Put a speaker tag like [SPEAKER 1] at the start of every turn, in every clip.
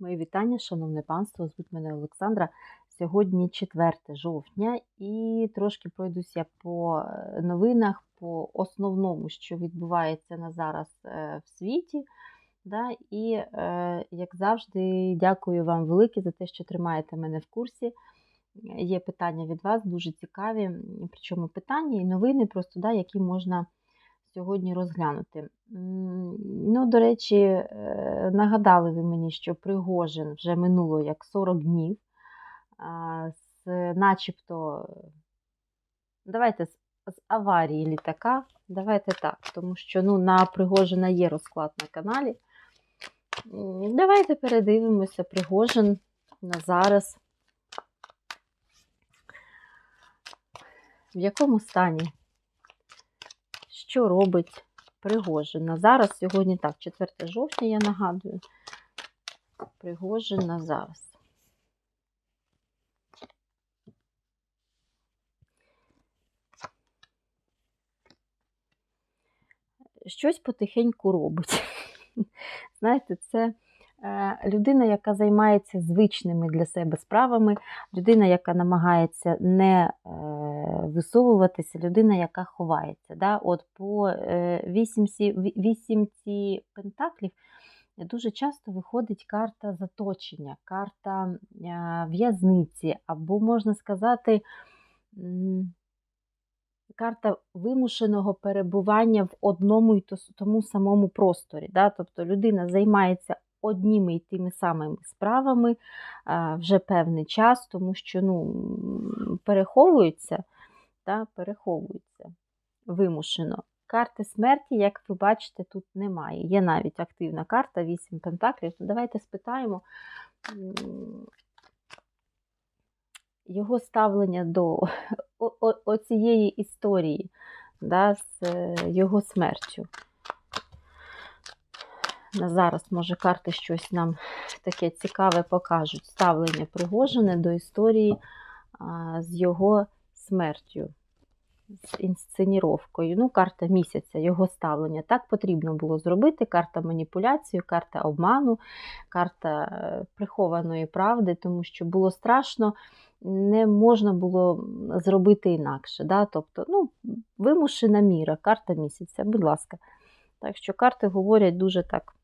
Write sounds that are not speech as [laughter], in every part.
[SPEAKER 1] Мої вітання, шановне панство, звуть мене Олександра. Сьогодні 4 жовтня, і трошки пройдуся по е, новинах, по основному, що відбувається на зараз е, в світі. Да? І, е, як завжди, дякую вам велике за те, що тримаєте мене в курсі. Є питання від вас, дуже цікаві. Причому питання і новини, просто, да, які можна сьогодні розглянути. Ну, до речі, е, нагадали ви мені, що Пригожин вже минуло як 40 днів. З начебто, давайте з, аварії літака. Давайте так, тому що ну, на Пригожина є розклад на каналі. Давайте передивимося Пригожин на зараз. В якому стані? Що робить Пригожина. Зараз, сьогодні так, 4 жовтня, я нагадую. Пригожина зараз. Щось потихеньку робить. [laughs] Знаєте, це людина, яка займається звичними для себе справами, людина, яка намагається не е, висовуватися, людина, яка ховається. Да? От по е, вісімці, пентаклів дуже часто виходить карта заточення, карта е, в'язниці, або можна сказати. карта вимушеного перебування в одному і тому самому просторі. Да? Тобто людина займається одніми і тими самими справами вже певний час, тому що ну, переховуються, да? переховуються вимушено. Карти смерті, як ви бачите, тут немає. Є навіть активна карта, 8 пентаклів. Ну, Давайте спитаємо його ставлення до оцієї історії да, з е, його смертю. Зараз, може, карти щось нам таке цікаве покажуть. Ставлення Пригожине до історії з його смертю, з інсценіровкою. Ну, карта місяця, його ставлення. Так потрібно було зробити. Карта маніпуляції, карта обману, карта е, прихованої правди, тому що було страшно, не можна було зробити інакше. Да? Тобто, ну, вимушена міра, карта місяця, будь ласка. Так що карти говорять дуже так.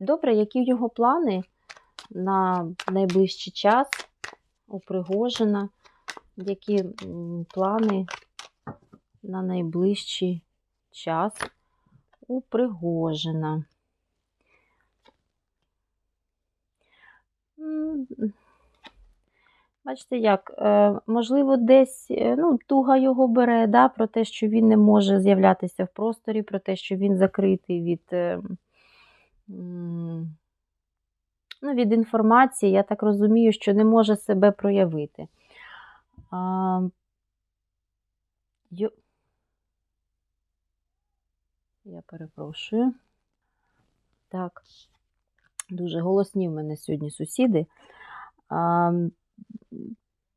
[SPEAKER 1] Добре, які його плани на найближчий час у Пригожина? Які плани на найближчий час у Пригожина? Бачите, як, е, можливо, десь е, ну, туга його бере, да, про те, що він не може з'являтися в просторі, про те, що він закритий від, е, ну, від інформації. Я так розумію, що не може себе проявити. А, йо- Я перепрошую. Так, дуже голосні в мене сьогодні сусіди. А,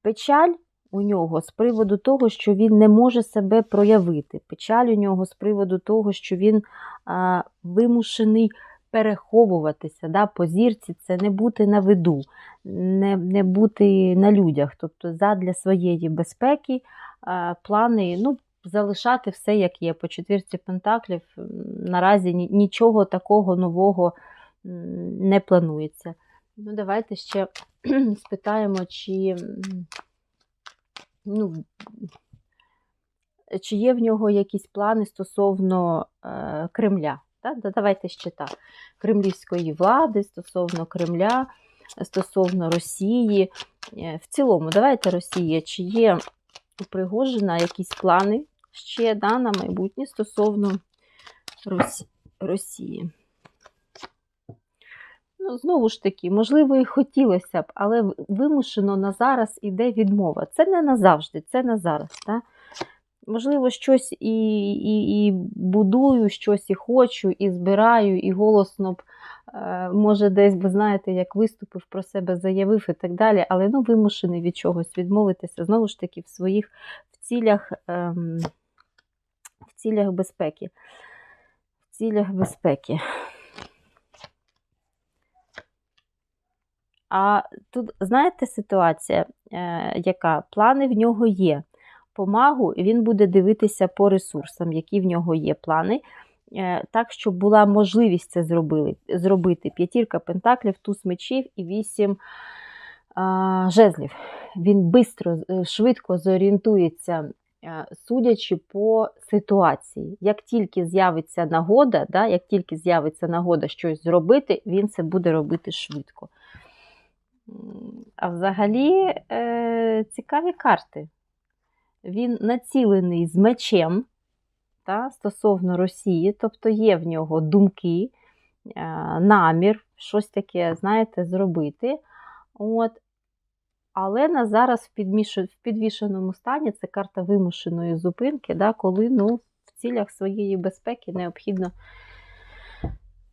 [SPEAKER 1] печаль у нього з приводу того, що він не може себе проявити. Печаль у нього з приводу того, що він а, вимушений переховуватися да, по зірці, це не бути на виду, не, не бути на людях. Тобто, задля своєї безпеки а, плани ну, залишати все, як є. По четвірці пентаклів наразі нічого такого нового не планується. Ну, давайте ще [clears throat] спитаємо, чи, ну, чи є в нього якісь плани стосовно е, Кремля. Да, Давайте ще так. Кремлівської влади, стосовно Кремля, стосовно Росії. Е, В цілому, давайте Росія, чи є у Пригожина якісь плани ще да, на майбутнє стосовно Росі... Росії. Ну, знову ж таки, можливо, і хотілося б, але вимушено на зараз іде відмова. Це не назавжди, це на зараз. Та? Можливо, щось і, і, і будую, щось і хочу, і збираю, і голосно б, е, може, десь, ви знаєте, як виступив про себе, заявив і так далі, але ну, вимушений від чогось відмовитися, знову ж таки, в своїх в цілях, ем, в цілях безпеки. В цілях безпеки. А тут, знаєте, ситуація, е, яка плани в нього є. По магу він буде дивитися по ресурсам, які в нього є плани, е, так, щоб була можливість це зробили, зробити. П'ятірка пентаклів, туз мечів і вісім а, жезлів. Він бистро, е, швидко зорієнтується, судячи по ситуації. Як тільки з'явиться нагода, да, як тільки з'явиться нагода щось зробити, він це буде робити швидко. А взагалі е, цікаві карти. Він націлений з мечем та, стосовно Росії, тобто є в нього думки, е, намір, щось таке, знаєте, зробити. От. Але на зараз в підвішеному стані це карта вимушеної зупинки, да, коли ну, в цілях своєї безпеки необхідно,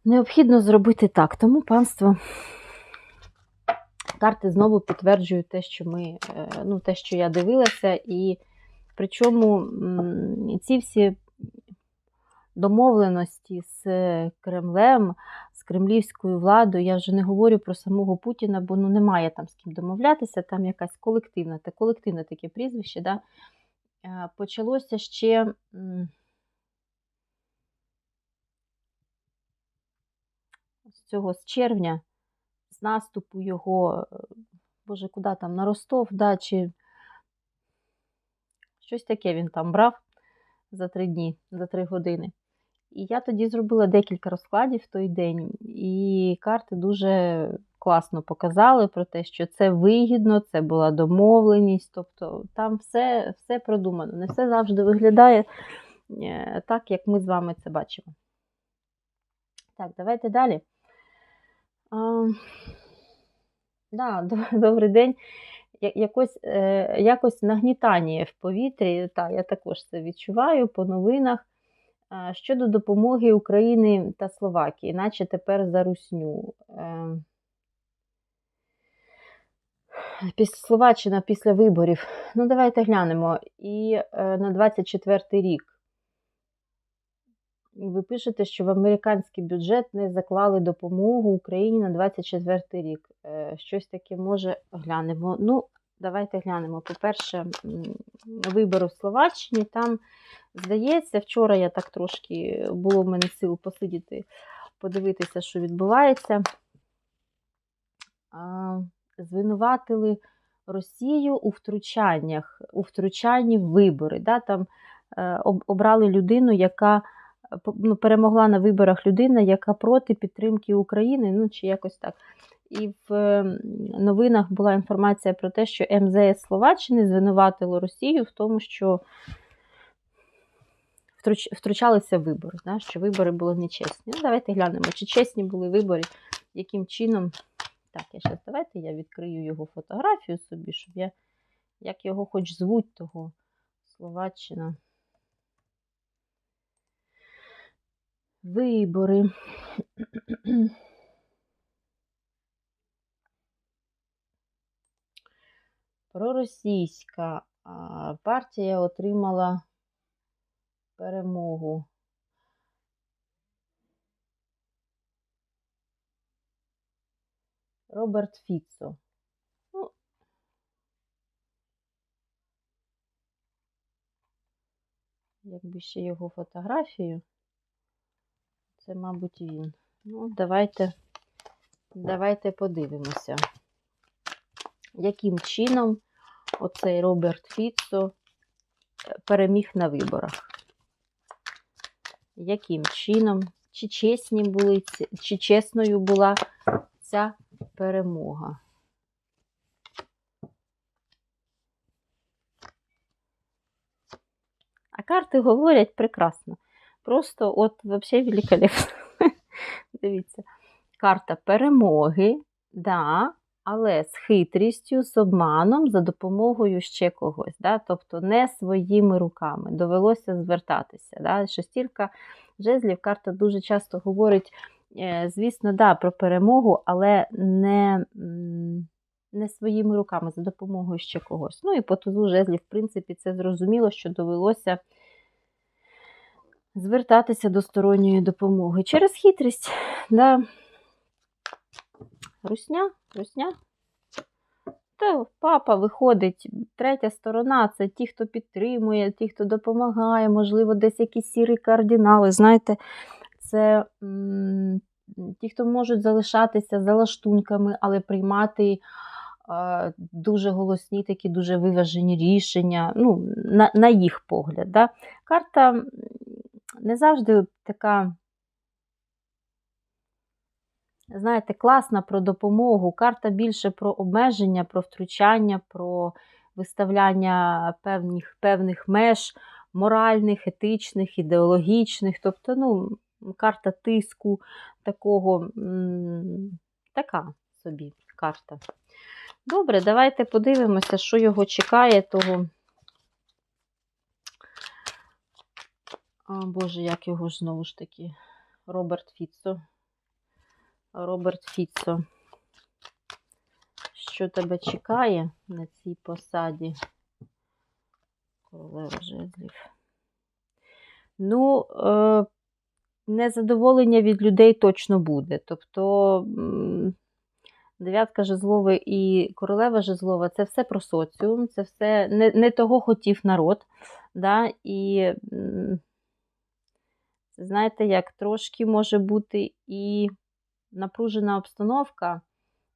[SPEAKER 1] необхідно зробити так. Тому панство. Карти знову підтверджують те, що ми, е, ну, те, що я дивилася, і причому ці всі домовленості з Кремлем, з кремлівською владою, я вже не говорю про самого Путіна, бо ну, немає там з ким домовлятися, там якась колективна, те колективне таке прізвище. Да? Е, Почалося ще. З цього з червня, з наступу його, е, боже, куди там, на Ростов, да, чи щось таке він там брав за три дні, за три години. І я тоді зробила декілька розкладів в той день, і карти дуже класно показали про те, що це вигідно, це була домовленість, тобто там все, все продумано. Не все завжди виглядає е, так, як ми з вами це бачимо. Так, давайте далі. А, да, [laughs] добрий день. Якось, е, якось нагнітання в повітрі, та, я також це відчуваю по новинах. Щодо допомоги України та Словакії, наче тепер за русню. Е, Словаччина після виборів. Ну, давайте глянемо. І е, на 24 рік. Ви пишете, що в американський бюджет не заклали допомогу Україні на 24 рік. Е, Щось таке може глянемо. Ну, давайте глянемо. По-перше, вибори в Словаччині. Там, здається, вчора я так трошки було в мене сил посидіти, подивитися, що відбувається. Звинуватили Росію у втручаннях, у втручанні в вибори. Да? Там е, обрали людину, яка ну, перемогла на виборах людина, яка проти підтримки України, ну чи якось так. І в е, новинах була інформація про те, що МЗС Словаччини звинуватило Росію в тому, що втручалися вибори, да? що вибори були нечесні. Ну, давайте глянемо, чи чесні були вибори, яким чином. Так, я зараз давайте я відкрию його фотографію собі, щоб я. Як його хоч звуть, того Словаччина. Вибори. Проросійська партія отримала перемогу. Роберт Фіцо. Ну, якби ще його фотографію. Це, мабуть, він. Ну, давайте, давайте подивимося, яким чином оцей Роберт Фіцо е, переміг на виборах. Яким чином, чи чесні були, чи чесною була ця перемога? А карти говорять прекрасно. Просто от взагалі великолепно. [laughs] Дивіться, карта перемоги, да, але з хитрістю, з обманом, за допомогою ще когось. Да? Тобто не своїми руками. Довелося звертатися. Да? Шестірка жезлів, карта дуже часто говорить, е, звісно, да, про перемогу, але не, не своїми руками, за допомогою ще когось. Ну і по тузу жезлів, в принципі, це зрозуміло, що довелося звертатися до сторонньої допомоги через хитрість. Да. Русня, русня, то папа виходить, третя сторона це ті, хто підтримує, ті, хто допомагає, можливо, десь якісь сірі кардинали. Знаєте, це ті, хто можуть залишатися за лаштунками, але приймати дуже голосні, такі дуже виважені рішення, ну, на, на їх погляд. Да? Карта не завжди така. Знаєте, класна про допомогу. Карта більше про обмеження, про втручання, про виставляння певних, певних меж моральних, етичних, ідеологічних. Тобто, ну, карта тиску такого, така собі карта. Добре, давайте подивимося, що його чекає, того. А, Боже, як його ж знову ж таки, Роберт Фіцо. Роберт Фіцо. Що тебе чекає на цій посаді? Королева жезлів. Ну, е, незадоволення від людей точно буде. Тобто, дев'ятка жезлова і королева жезлова це все про соціум, це все не, не того хотів народ. Да? І, м, знаєте, як трошки може бути і напружена обстановка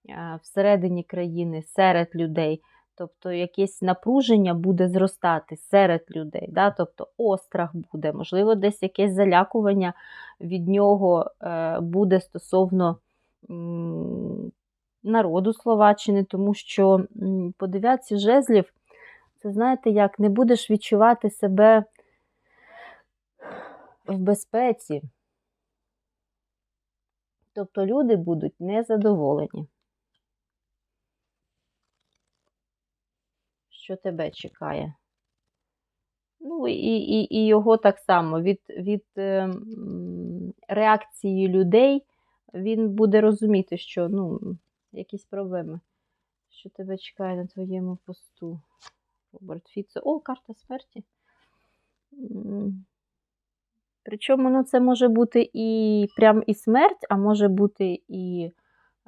[SPEAKER 1] е, всередині країни, серед людей. Тобто якесь напруження буде зростати серед людей. Да? Тобто острах буде, можливо, десь якесь залякування від нього е, буде стосовно народу Словаччини, тому що по дев'ятці жезлів, це знаєте, як не будеш відчувати себе в безпеці. Тобто люди будуть незадоволені. Що тебе чекає? Ну, і, і, і його так само від, від е, реакції людей він буде розуміти, що ну, якісь проблеми. Що тебе чекає на твоєму посту? Роберт Фіцо. О, карта смерті. Причому ну, це може бути і прям і смерть, а може бути і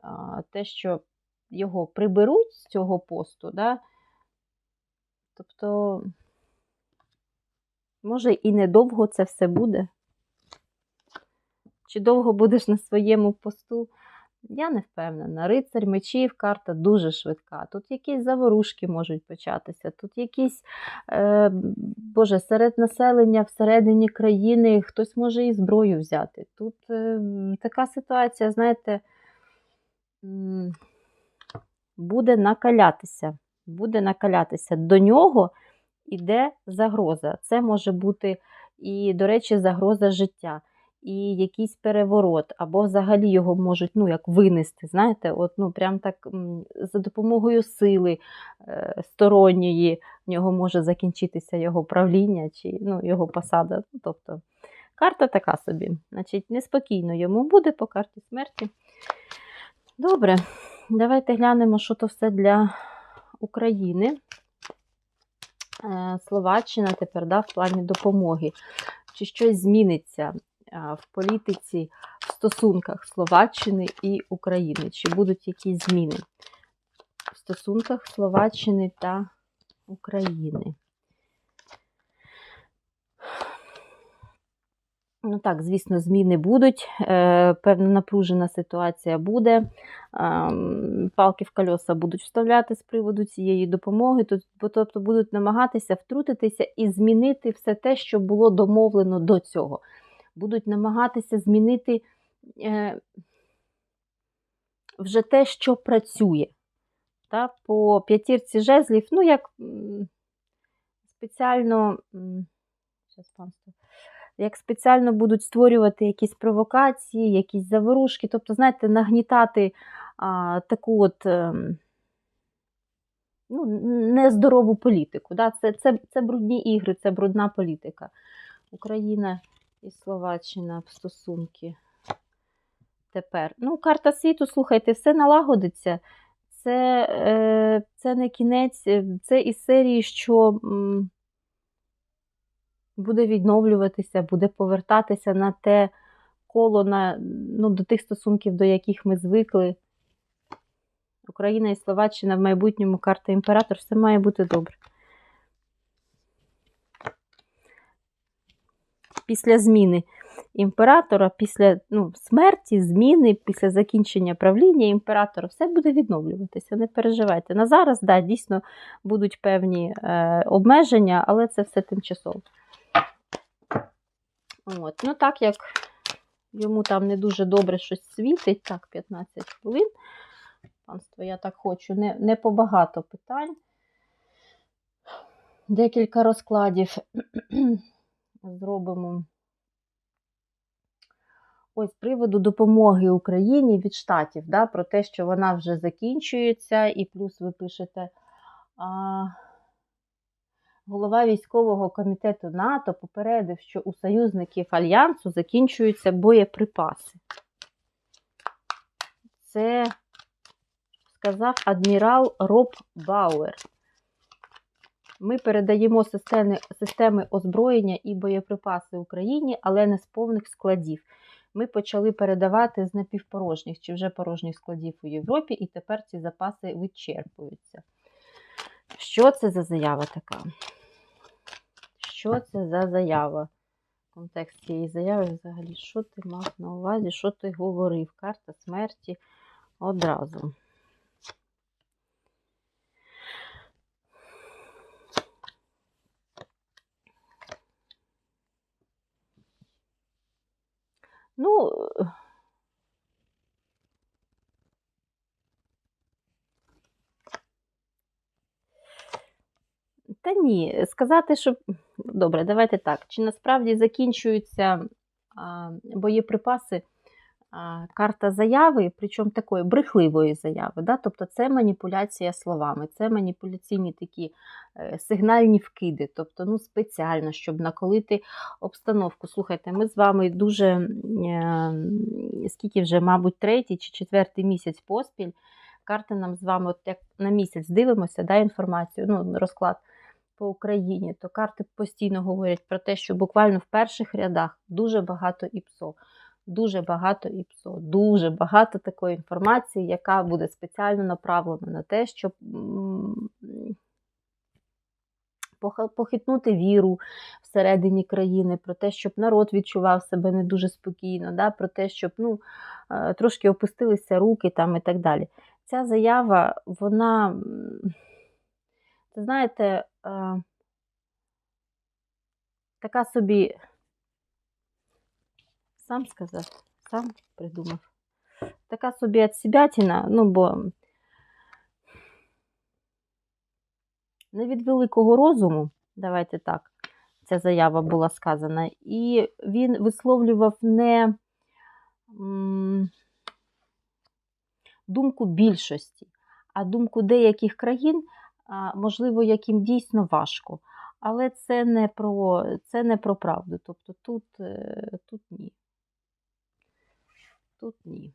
[SPEAKER 1] а, те, що його приберуть з цього посту. Да? Тобто, може, і недовго це все буде. Чи довго будеш на своєму посту? Я не впевнена. Рицарь мечів карта дуже швидка. Тут якісь заворушки можуть початися, тут якісь, е, Боже, серед населення всередині країни хтось може і зброю взяти. Тут е, така ситуація, знаєте, буде накалятися. Буде накалятися. До нього іде загроза. Це може бути і, до речі, загроза життя і якийсь переворот, або взагалі його можуть ну, як винести. Знаєте, от, ну, прям так за допомогою сили е, сторонньої в нього може закінчитися його правління чи ну, його посада. Ну, тобто, карта така собі. Значить, неспокійно йому буде по карті смерті. Добре, давайте глянемо, що то все для України. Е, Словаччина тепер да, в плані допомоги. Чи щось зміниться в політиці, в стосунках Словаччини і України? Чи будуть якісь зміни в стосунках Словаччини та України? Ну так, звісно, зміни будуть, е, певна напружена ситуація буде, ем, палки в кольоса будуть вставляти з приводу цієї допомоги, тобто будуть намагатися втрутитися і змінити все те, що було домовлено до цього. Будуть намагатися змінити е, вже те, що працює. Та, по п'ятірці жезлів, ну, як спеціально. як спеціально будуть створювати якісь провокації, якісь заворушки, тобто, знаєте, нагнітати а, таку от ем, ну, нездорову політику. Да? Це, це, це брудні ігри, це брудна політика. Україна і Словаччина в стосунки тепер. Ну, карта світу, слухайте, все налагодиться. Це, е, це не кінець, це із серії, що. м, буде відновлюватися, буде повертатися на те коло, на, ну, до тих стосунків, до яких ми звикли. Україна і Словаччина в майбутньому карта імператор, все має бути добре. Після зміни імператора, після ну, смерті, зміни, після закінчення правління імператора, все буде відновлюватися, не переживайте. На зараз, да, дійсно, будуть певні е, обмеження, але це все тимчасово. От. Ну, так як йому там не дуже добре щось світить, так, 15 хвилин. Панство, я так хочу, не, не побагато питань. Декілька розкладів зробимо. Ось приводу допомоги Україні від штатів, да, про те, що вона вже закінчується, і плюс ви пишете. А, Голова військового комітету НАТО попередив, що у союзників Альянсу закінчуються боєприпаси. Це сказав адмірал Роб Бауер. Ми передаємо системи, системи озброєння і боєприпаси Україні, але не з повних складів. Ми почали передавати з напівпорожніх чи вже порожніх складів у Європі, і тепер ці запаси вичерпуються. Що це за заява така? Що це за заява? Контекст цієї заяви взагалі, що ти мав на увазі, що ти говорив? Карта смерті одразу. Ну, Та ні, сказати, що. Добре, давайте так. Чи насправді закінчуються боєприпаси, карта заяви, причому такої брехливої заяви. Да? Тобто це маніпуляція словами, це маніпуляційні такі е, сигнальні вкиди, тобто ну, спеціально, щоб наколити обстановку. Слухайте, ми з вами дуже, е, скільки вже, мабуть, третій чи четвертий місяць поспіль. Карти нам з вами, от як на місяць дивимося, да, інформацію, ну, розклад по Україні, то карти постійно говорять про те, що буквально в перших рядах дуже багато ІПСО. Дуже багато ІПСО, дуже багато такої інформації, яка буде спеціально направлена на те, щоб похитнути віру всередині країни, про те, щоб народ відчував себе не дуже спокійно, да, про те, щоб ну, трошки опустилися руки там і так далі. Ця заява, вона, знаєте, така собі, сам сказав, сам придумав. Така собі відсібятіна, ну, бо не від великого розуму, давайте так, ця заява була сказана, і він висловлював не думку більшості, а думку деяких країн, можливо, яким дійсно важко. Але це не про це не про правду. Тобто тут, е, тут ні. Тут ні.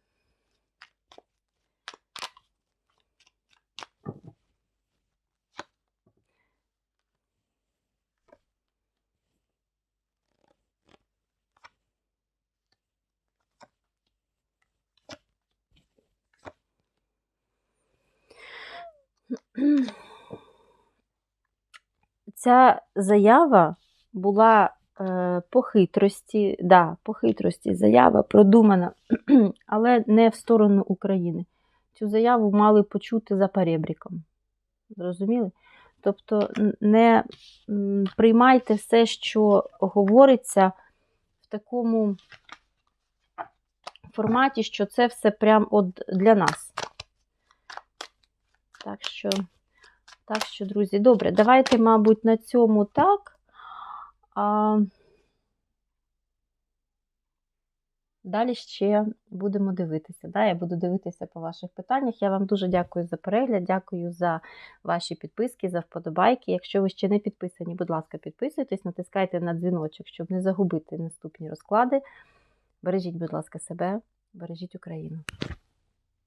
[SPEAKER 1] Ця заява була по хитрості, да, по хитрості заява продумана, [clears throat] але не в сторону України. Цю заяву мали почути за перебріком. Зрозуміли? Тобто не приймайте все, що говориться в такому форматі, що це все прям от для нас. Так що, так що, друзі, добре, давайте, мабуть, на цьому так. А... Далі ще будемо дивитися. Да? Я буду дивитися по ваших питаннях. Я вам дуже дякую за перегляд, дякую за ваші підписки, за вподобайки. Якщо ви ще не підписані, будь ласка, підписуйтесь, натискайте на дзвіночок, щоб не загубити наступні розклади. Бережіть, будь ласка, себе, бережіть Україну.